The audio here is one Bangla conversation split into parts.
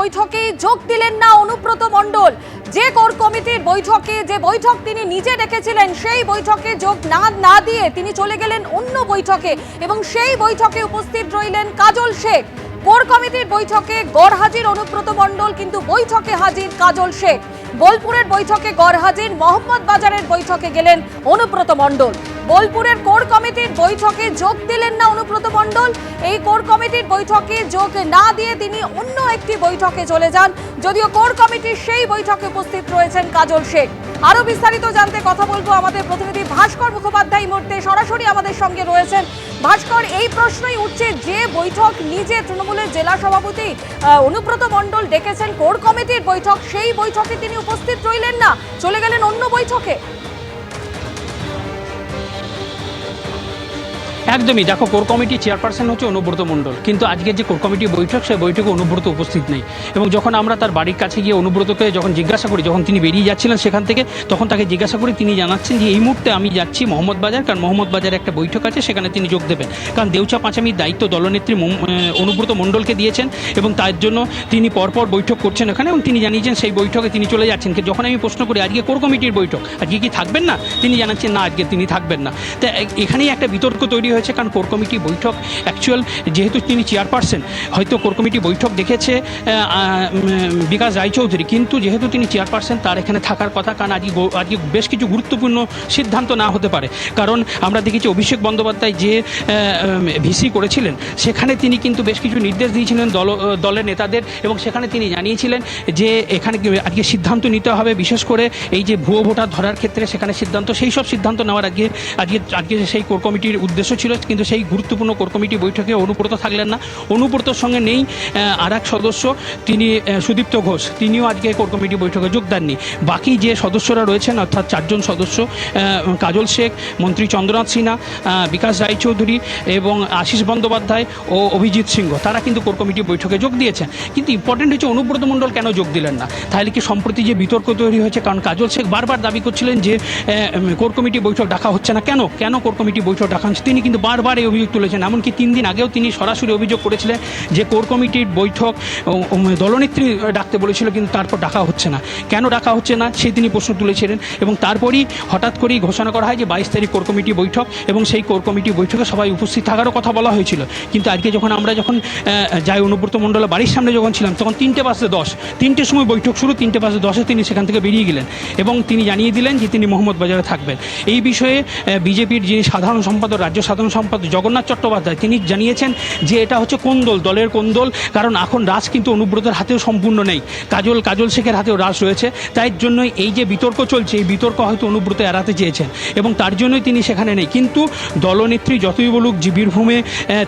বৈঠকে যোগ দিলেন না অনুব্রত মণ্ডল। যে কোর কমিটির বৈঠকে যে বৈঠক তিনি নিজে ডেকেছিলেন, সেই বৈঠকে যোগ না না দিয়ে তিনি চলে গেলেন অন্য বৈঠকে এবং সেই বৈঠকে উপস্থিত রইলেন কাজল শেখ। কোর কমিটির বৈঠকে গড় হাজির অনুব্রত মণ্ডল, কিন্তু বৈঠকে হাজির কাজল শেখ। বোলপুরের বৈঠকে গড় হাজির মোহাম্মদ বাজারের বৈঠকে গেলেন অনুব্রত মণ্ডল। বোলপুরের কোর কমিটির বৈঠকে যোগ দিলেন না অনুব্রত মণ্ডল। এই কোর কমিটির বৈঠকে যোগ না দিয়ে তিনি অন্য একটি বৈঠকে চলে যান। যদিও কোর কমিটির সেই বৈঠকে উপস্থিত রয়েছেন কাজল শেখ আরও বিস্তারিত জানতে কথা বলব আমাদের প্রতিনিধি ভাস্কর মুখোপাধ্যায় মুহূর্তে সরাসরি আমাদের সঙ্গে রয়েছেন। ভাস্কর, এই প্রশ্নই উঠছে যে বৈঠক নিজে তৃণমূলের জেলা সভাপতি অনুব্রত মণ্ডল ডেকেছেন। কোর কমিটির বৈঠক, সেই বৈঠকে তিনি উপস্থিত রইলেন না। চলে গেলেন অন্য বৈঠকে। একদমই। দেখো, কোর কমিটি চেয়ারপারসন হচ্ছে অনুব্রত মণ্ডল। কিন্তু আজকে যে কোর কমিটি বৈঠক, সেই বৈঠকে অনুব্রত উপস্থিত নেই। এবং যখন আমরা তার বাড়ির কাছে গিয়ে অনুব্রতকে যখন জিজ্ঞাসা করি, যখন তিনি বেরিয়ে যাচ্ছিলেন সেখান থেকে, তখন তাকে জিজ্ঞাসা করি তিনি জানাচ্ছেন যে, এই মুহূর্তে আমি যাচ্ছি মোহাম্মদ বাজার কারণ মোহাম্মদ বাজারে একটা বৈঠক আছে, সেখানে তিনি যোগ দেবেন। কারণ দেউচা পাঁচামির দায়িত্ব দলনেত্রী অনুব্রত মণ্ডলকে দিয়েছেন, এবং তার জন্য তিনি পরপর বৈঠক করছেন ওখানে এবং তিনি জানিয়েছেন সেই বৈঠকে তিনি চলে যাচ্ছেন। যখন আমি প্রশ্ন করি, আজকে কোর কমিটির বৈঠক, আজকে কি থাকবেন না? তিনি জানাচ্ছেন, না, আজকে তিনি থাকবেন না। তা এখানেই একটা বিতর্ক তৈরি হয়েছে কারণ কোর কমিটি বৈঠক অ্যাকচুয়াল যেহেতু তিনি চেয়ারপারসন হয়তো কোর কমিটি বৈঠক দেখেছে বিকাশ রায়চৌধুরী। কিন্তু যেহেতু তিনি চেয়ারপারসন তার এখানে থাকার কথা, কারণ আজকে আজকে বেশ কিছু গুরুত্বপূর্ণ সিদ্ধান্ত না হতে পারে। কারণ আমরা দেখেছি অভিষেক বন্দ্যোপাধ্যায় যে ভিসি করেছিলেন, সেখানে তিনি কিন্তু বেশ কিছু নির্দেশ দিয়েছিলেন দল, দলের নেতাদের, এবং সেখানে তিনি জানিয়েছিলেন যে, এখানে আজকে সিদ্ধান্ত নিতে হবে, বিশেষ করে এই যে ভুয়ো ভোটার ধরার ক্ষেত্রে সেখানে সিদ্ধান্ত, সেই সব সিদ্ধান্ত নেওয়ার আগে আজকে আজকে সেই কোর কমিটির উদ্দেশ্য ছিল। কিন্তু সেই গুরুত্বপূর্ণ কোর কমিটি বৈঠকে অনুব্রত থাকলেন না। অনুব্রতর সঙ্গে নেই আর এক সদস্য, তিনি সুদীপ্ত ঘোষ। তিনিও আজকে কোর কমিটি বৈঠকে যোগ দেননি। বাকি যে সদস্যরা রয়েছেন, অর্থাৎ চারজন সদস্য কাজল শেখ, মন্ত্রী চন্দ্রনাথ সিনহা বিকাশ রায়চৌধুরী এবং আশিস বন্দ্যোপাধ্যায় ও অভিজিৎ সিংহ, তারা কিন্তু কোর কমিটি বৈঠকে যোগ দিয়েছেন। কিন্তু ইম্পর্টেন্ট হচ্ছে অনুব্রত মণ্ডল কেন যোগ দিলেন না? তাহলে কি সম্প্রতি যে বিতর্ক তৈরি হয়েছে, কারণ কাজল শেখ বারবার দাবি করছিলেন যে কোর কমিটি বৈঠক ডাকা হচ্ছে না। কেন? কেন কোর কমিটি বৈঠক ডাকা হচ্ছে? তিনি কিন্তু বারবার এই অভিযোগ তুলেছেন। এমনকি তিন দিন আগেও তিনি সরাসরি অভিযোগ করেছিলেন যে কোর কমিটির বৈঠক দলনেত্রী ডাকতে বলেছিল কিন্তু তারপর ডাকা হচ্ছে না। কেন ডাকা হচ্ছে না সেই তিনি প্রশ্ন তুলেছিলেন এবং তারপরই হঠাৎ করেই ঘোষণা করা হয় যে বাইশ তারিখ কোর কমিটি বৈঠক এবং সেই কোর কমিটি বৈঠকে সবাই উপস্থিত থাকারও কথা বলা হয়েছিল। কিন্তু আজকে যখন আমরা যখন যাই অনুব্রত মণ্ডল বাড়ির সামনে যখন ছিলাম, তখন তিনটে বাজে দশ, তিনটের সময় বৈঠক শুরু, তিনটে বাজে দশে তিনি সেখান থেকে বেরিয়ে গেলেন এবং তিনি জানিয়ে দিলেন যে তিনি মোহাম্মদ বাজারে থাকবেন। এই বিষয়ে বিজেপির যিনি সাধারণ সম্পাদক, রাজ্য সাধারণ সম্পাদক জগন্নাথ চট্টোপাধ্যায়, তিনি জানিয়েছেন যে এটা হচ্ছে কোন দল, দলের কোন দল, কারণ এখন রাজ কিন্তু অনুব্রতের হাতেও সম্পূর্ণ নেই। কাজল কাজল শেখের হাতেও রাজ রয়েছে। তাই জন্যই এই যে বিতর্ক চলছে, এই বিতর্ক হয়তো অনুব্রত এড়াতে চেয়েছেন এবং তার জন্যই তিনি সেখানে নেই। কিন্তু দলনেত্রী যতই বলুক, যে বীরভূমে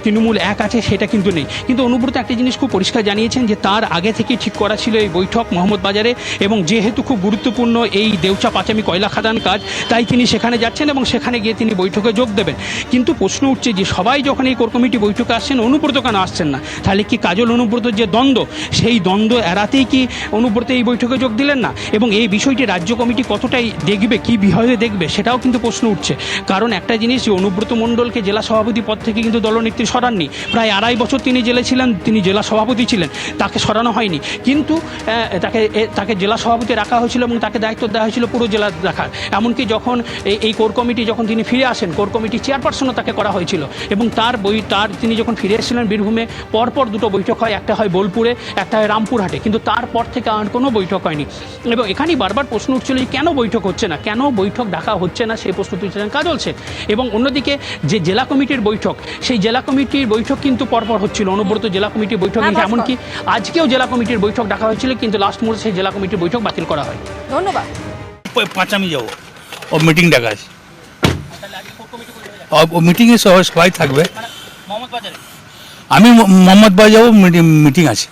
তৃণমূল এক আছে, সেটা কিন্তু নেই। কিন্তু অনুব্রত একটা জিনিস খুব পরিষ্কার জানিয়েছেন যে তার আগে থেকে ঠিক করা ছিল এই বৈঠক মোহাম্মদ বাজারে এবং যেহেতু খুব গুরুত্বপূর্ণ এই দেউচা পাচামি কয়লা খাদান কাজ, তাই তিনি সেখানে যাচ্ছেন এবং সেখানে গিয়ে তিনি বৈঠকে যোগ দেবেন। কিন্তু প্রশ্ন উঠছে যে সবাই যখন এই কোর কমিটি বৈঠকে আসছেন অনুব্রত কেন আসছেন না। তাহলে কি কাজল অনুব্রত যে দ্বন্দ্ব, সেই দ্বন্দ্ব এড়াতেই কি অনুব্রত এই বৈঠকে যোগ দিলেন না? এবং এই বিষয়টি রাজ্য কমিটি কতটাই দেখবে, কি বিষয়ে দেখবে, সেটাও কিন্তু প্রশ্ন উঠছে। কারণ একটা জিনিস যে অনুব্রত মণ্ডলকে জেলা সভাপতি পদ থেকে কিন্তু দলনেত্রী সরাননি। প্রায় আড়াই বছর তিনি জেলে ছিলেন, তিনি জেলা সভাপতি ছিলেন। তাকে সরানো হয়নি। কিন্তু তাকে তাকে জেলা সভাপতি রাখা হয়েছিল এবং তাকে দায়িত্ব দেওয়া হয়েছিল পুরো জেলা রাখার। এমনকি যখন এই- এই কোর কমিটি যখন তিনি ফিরে আসেন কোর কমিটি চেয়ারপারসনও তাকে করা হয়েছিল। এবং তার বই তার তিনি যখন ফিরে এসেছিলেন বীরভূমে পরপর দুটো বৈঠক হয়। একটা হয় বোলপুরে একটা হয় রামপুরহাটে। কিন্তু তারপর থেকে আর কোনো বৈঠক হয়নি। এবং এখানেই বারবার প্রশ্ন উঠছিল যে কেন বৈঠক হচ্ছে না? কেন বৈঠক ডাকা হচ্ছে না? সেই প্রশ্ন তুলছিলেন কাজল শেখ এবং অন্যদিকে যে জেলা কমিটির বৈঠক সেই জেলা কমিটির বৈঠক কিন্তু পরপর হচ্ছিল। অনবরত জেলা কমিটির বৈঠক হ্যাঁ, এমনকি আজকেও জেলা কমিটির বৈঠক ডাকা হয়েছিল কিন্তু লাস্ট মুহূর্তে সেই জেলা কমিটির বৈঠক বাতিল করা হয়। ধন্যবাদ। পাঁচামি যাব। ও মিটিং ডাকা আছে মিটিংয়ে সবাই সবাই থাকবে। আমি মোহাম্মদ বাজার যাব মিটিং আছে।